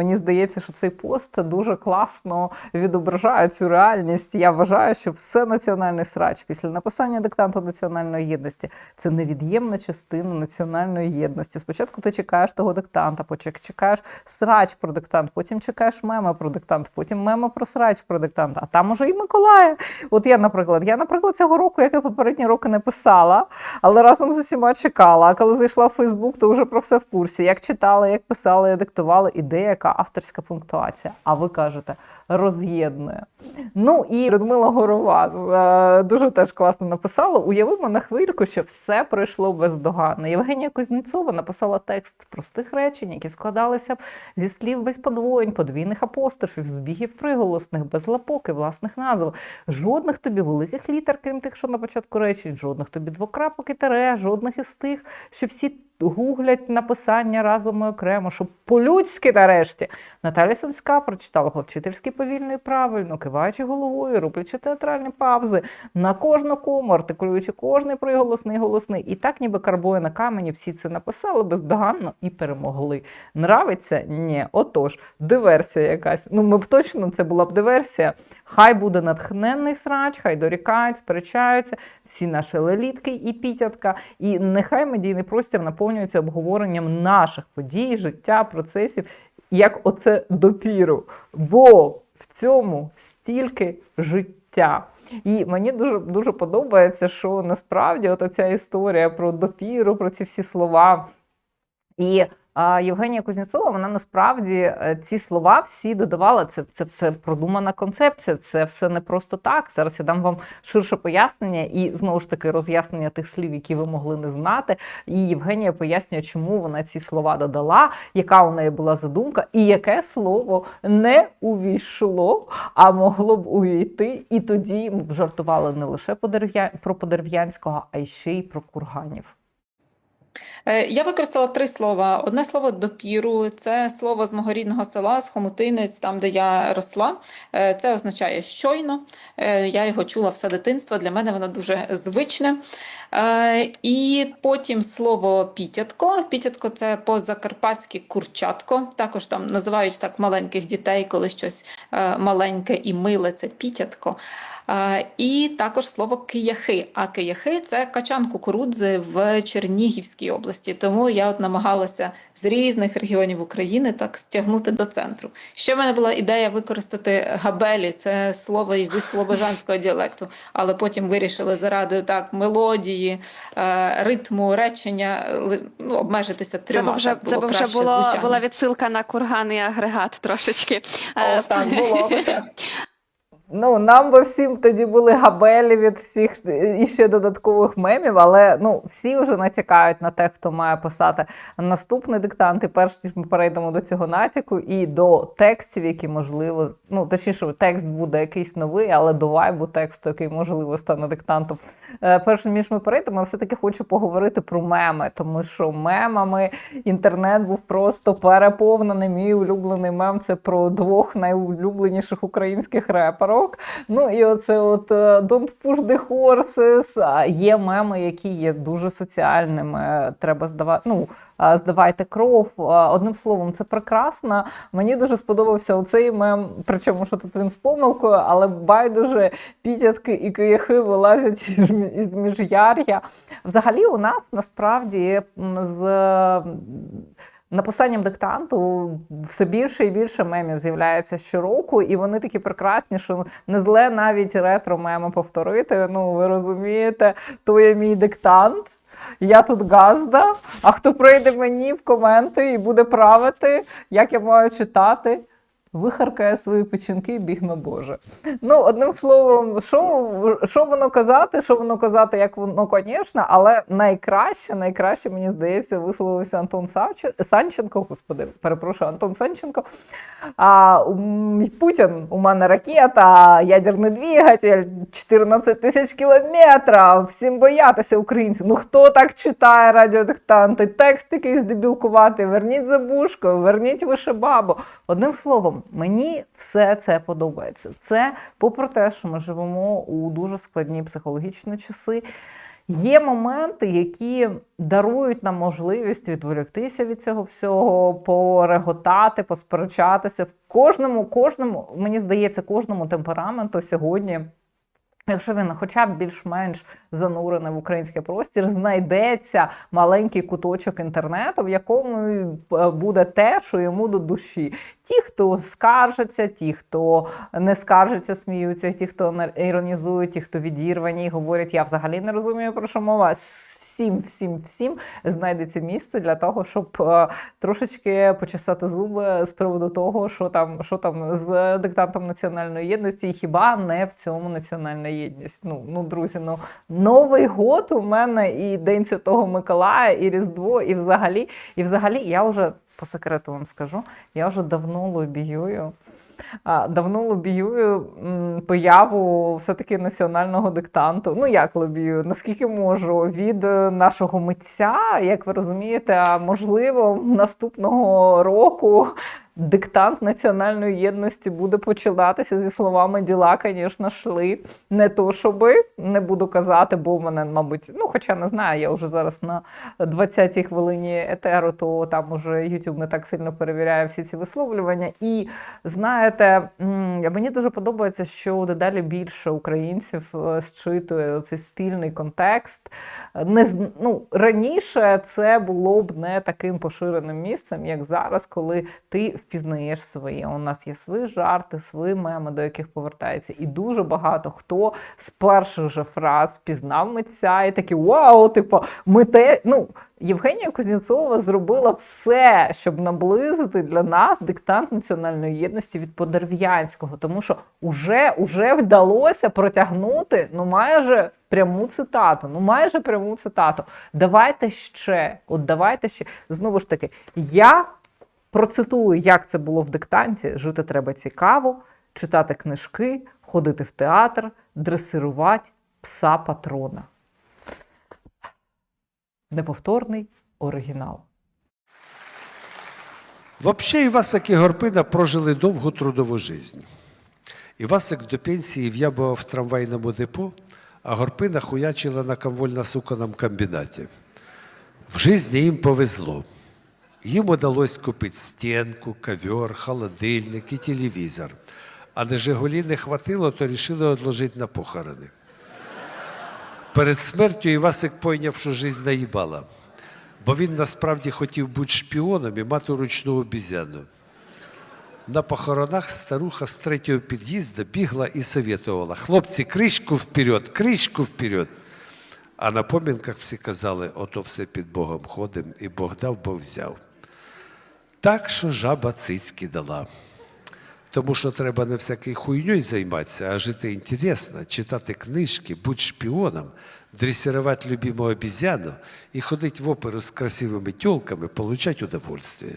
мені здається, що цей пост дуже класно відображає цю реальність. Я вважаю, що все національний срач після написання диктанту національної єдності це невід'ємна частина національної єдності. Спочатку ти чекаєш того диктанта, потім чекаєш срач про диктант, потім чекаєш меми про диктант, потім меми про срач про диктант. А там уже і Миколая. От я, наприклад, я, наприклад, цього року, як і попередні роки, не писала, але разом з усіма чекала. А коли зайшла в Фейсбук, то вже про все в курсі. Як читала, як писала, як диктувала, і авторська пунктуація. А ви кажете, роз'єднує. Ну і Людмила Горова е, дуже теж класно написала. Уявимо на хвильку, що все пройшло бездоганно. Євгенія Кузнєцова написала текст простих речень, які складалися б зі слів без подвоєнь, подвійних апострофів, збігів приголосних, без лапок і власних назв. Жодних тобі великих літер, крім тих, що на початку речень, жодних тобі двокрапок і тере, жодних із тих, що всі гуглять написання разом і окремо, щоб по-людськи нарешті. Наталя Сумська прочитала по-вчительськи повільно і правильно, киваючи головою, роблячи театральні павзи на кожну кому, артикулюючи кожний приголосний голосний. І так, ніби карбою на камені, всі це написали бездоганно і перемогли. Нравиться? Ні. Отож, диверсія якась. Ну, ми б точно це була б диверсія. Хай буде натхненний срач, хай дорікають, сперечаються, всі наші лелітки і пітятка. І нехай медійний простір наповнюється обговоренням наших подій, життя, процесів, як оце допіру. Бо в цьому стільки життя. І мені дуже дуже подобається, що насправді от ця історія про допіру, про ці всі слова. І Євгенія Кузнєцова, вона насправді е, ці слова всі додавала. Це це все продумана концепція, це все не просто так. Зараз я дам вам ширше пояснення і знову ж таки роз'яснення тих слів, які ви могли не знати. І Євгенія пояснює, чому вона ці слова додала, яка у неї була задумка, і яке слово не увійшло, а могло б увійти. І тоді б жартували не лише про Подерв'янського, а й ще й про курганів. Е, Я використала три слова. Одне слово допіру, це слово з мого рідного села, з Хомутинець, там, де я росла. Е, Це означає щойно. Е, Я його чула все дитинство, для мене воно дуже звичне. І потім слово пітятко. Пітятко це по-закарпатськи курчатко. Також там називають так маленьких дітей, коли щось маленьке і миле це пітятко. І також слово кияхи. А кияхи це качан кукурудзи в Чернігівській області. Тому я от намагалася з різних регіонів України так стягнути до центру. Ще в мене була ідея використати габелі, це слово зі слобожанського діалекту, але потім вирішили заради так мелодії, е, ритму речення ли- ну, обмежитися Це трьома. б вже, так це було б вже було, була відсилка на курган і агрегат трошечки. Е, О, так було. Ну, нам би всім тоді були габелі від всіх і ще додаткових мемів, але ну всі вже натякають на те, хто має писати наступний диктант. І перш ніж ми перейдемо до цього натяку і до текстів, які можливо, ну точніше, текст буде якийсь новий, але до вайбу тексту, який можливо стане диктантом. Е, перш ніж ми перейдемо, я все-таки хочу поговорити про меми, тому що мемами інтернет був просто переповнений. Мій улюблений мем це про двох найулюбленіших українських реперок. Ну і оце от е, Don't push the horses. Є меми, які є дуже соціальними. Треба здавати. Ну, здавайте кров. Одним словом, це прекрасно. Мені дуже сподобався оцей мем, причому що тут він з помилкою, але байдуже пітятки і кияхи вилазять із мі- із міжяр'я. Взагалі, у нас насправді з написанням диктанту все більше і більше мемів з'являється щороку, і вони такі прекрасні, що не зле навіть ретро-меми повторити. Ну, ви розумієте, то є мій диктант. Я тут газда. А хто прийде мені в коменти і буде правити, як я маю читати? Вихаркає свої печінки, бігме Боже. Ну, одним словом, що, що воно казати, що воно казати, як воно, звісно, але найкраще, найкраще, мені здається, висловився Антон Санченко, господи, перепрошую, Антон Санченко. А Путін, у мене ракета, ядерний двигатель, 14 тисяч кілометрів, всім боятися українців. Ну хто так читає радіодиктанти? Текст якийсь дебілкуватий, верніть забушку, верніть вишибабу. Одним словом, мені все це подобається. Це попри те, що ми живемо у дуже складні психологічні часи. Є моменти, які дарують нам можливість відволіктися від цього всього, пореготати, посперечатися. Кожному, кожному, мені здається, кожному темпераменту сьогодні. Якщо він хоча б більш-менш занурений в український простір, знайдеться маленький куточок інтернету, в якому е, буде те, що йому до душі. Ті, хто скаржаться, ті, хто не скаржаться, сміються, ті, хто іронізують, ті, хто відірвані, говорять, я взагалі не розумію, про що мова. Всім, всім, всім знайдеться місце для того, щоб е, трошечки почесати зуби з приводу того, що там, що там з диктантом національної єдності, і хіба не в цьому національна єдність. Ну, ну друзі, ну Новий год у мене і День Святого Миколая, і Різдво, і взагалі, і взагалі я вже по секрету вам скажу, я вже давно лобіюю. Давно лобіюю появу все-таки національного диктанту. Ну як лобіюю, наскільки можу, від е, нашого митця, як ви розумієте, можливо, наступного року диктант національної єдності буде починатися зі словами діла, звісно, шли. Не то, щоби, не буду казати, бо в мене, мабуть, ну, хоча не знаю, я вже зараз на 20-й хвилині етеру, то там уже YouTube не так сильно перевіряє всі ці висловлювання. І знаєте, мені дуже подобається, що дедалі більше українців е, зчитує цей спільний контекст. Не ну, раніше це було б не таким поширеним місцем, як зараз, коли ти впізнаєш своє. У нас є свої жарти, свої меми, до яких повертається. І дуже багато хто з перших же фраз впізнав митця і такі вау, типу, ми те. Ну, Євгенія Кузнєцова зробила все, щоб наблизити для нас диктант національної єдності від Подерв'янського, тому що уже, уже вдалося протягнути ну майже пряму цитату. Ну майже пряму цитату. Давайте ще, от давайте ще знову ж таки, я процитую, як це було в диктанті. Жити треба цікаво, читати книжки, ходити в театр, дресирувати пса патрона. Неповторний оригінал. Вообще Івасик і Горпина прожили довгу трудову жизнь. Івасик до пенсії в'ябував в трамвайному депо, а Горпина хуячила на конвольно-суканом комбінаті. В житті їм повезло. Їм удалось купити стінку, ковер, холодильник і телевізор. А на Жигулі не хватило, то рішили одложити на похорони. Перед смертю Івасик пойняв, що жизнь наїбала, бо він насправді хотів бути шпіоном і мати ручну обізяну. На похоронах старуха з третього під'їзду бігла і советувала: хлопці, кришку вперед, кришку вперед. А на помінках всі казали, ото все під Богом ходим, і Бог дав, Бог взяв. Так що жаба цицьки дала. Тому що треба не всякою хуйньою займатися, а жити інтересно, читати книжки, бути шпіоном, дресирувати любимого обізяну і ходити в оперу з красивими тілками, получати удовольствие.